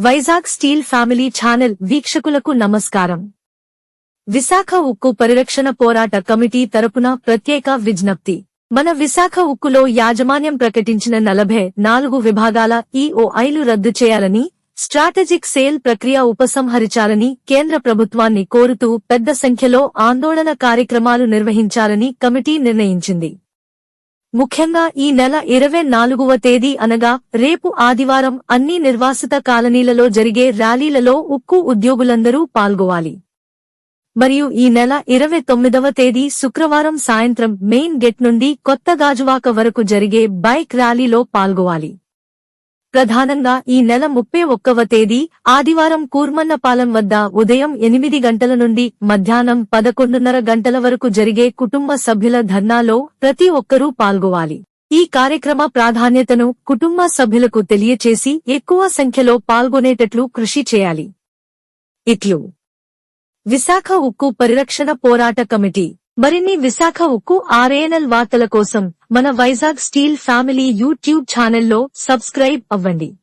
Vizag steel family channel వీక్షకులకు నమస్కారం. విశాఖ ఉక్కు పరిరక్షణ పోరాట కమిటీ తరపున ప్రత్యేక విజ్ఞప్తి. మన విశాఖ ఉక్కులో యాజమాన్యం ప్రకటించిన నలభై నాలుగు విభాగాల ఈఓఐలు రద్దు చేయాలని స్ట్రాటజిక్ సేల్ ప్రక్రియ ఉపసంహరించాలని కేంద్ర ప్రభుత్వాన్ని కోరుతూ పెద్ద సంఖ్యలో ఆందోళన కార్యక్రమాలు నిర్వహించాలని కమిటీ నిర్ణయించింది. ముఖ్యంగా ఈ నెల ఇరవై నాలుగవ తేదీ అనగా రేపు ఆదివారం అన్ని నిర్వాసిత కాలనీలలో జరిగే ర్యాలీలలో ఉక్కు ఉద్యోగులందరూ పాల్గొవాలి. మరియు ఈ నెల ఇరవై తొమ్మిదవ తేదీ శుక్రవారం సాయంత్రం మెయిన్ గేట్ నుండి కొత్త గాజువాక వరకు జరిగే బైక్ ర్యాలీలో పాల్గొవాలి. ప్రధానంగా ఈ నెల ముప్పై ఒక్కవ తేదీ ఆదివారం కూర్మన్నపాలెం వద్ద ఉదయం ఎనిమిది గంటల నుండి మధ్యాహ్నం పదకొండున్నర గంటల వరకు జరిగే కుటుంబ సభ్యుల ధర్నాలో ప్రతి ఒక్కరూ పాల్గొవాలి. ఈ కార్యక్రమ ప్రాధాన్యతను కుటుంబ సభ్యులకు తెలియచేసి ఎక్కువ సంఖ్యలో పాల్గొనేటట్లు కృషి చేయాలి. ఇట్లు. విశాఖ ఉక్కు పరిరక్షణ పోరాట కమిటీ. మరిన్ని విశాఖ ఉక్కు ఆర్ఏఎన్ఎల్ వార్తల కోసం మన వైజాగ్ స్టీల్ ఫ్యామిలీ యూట్యూబ్ ఛానల్లో సబ్స్క్రైబ్ అవ్వండి.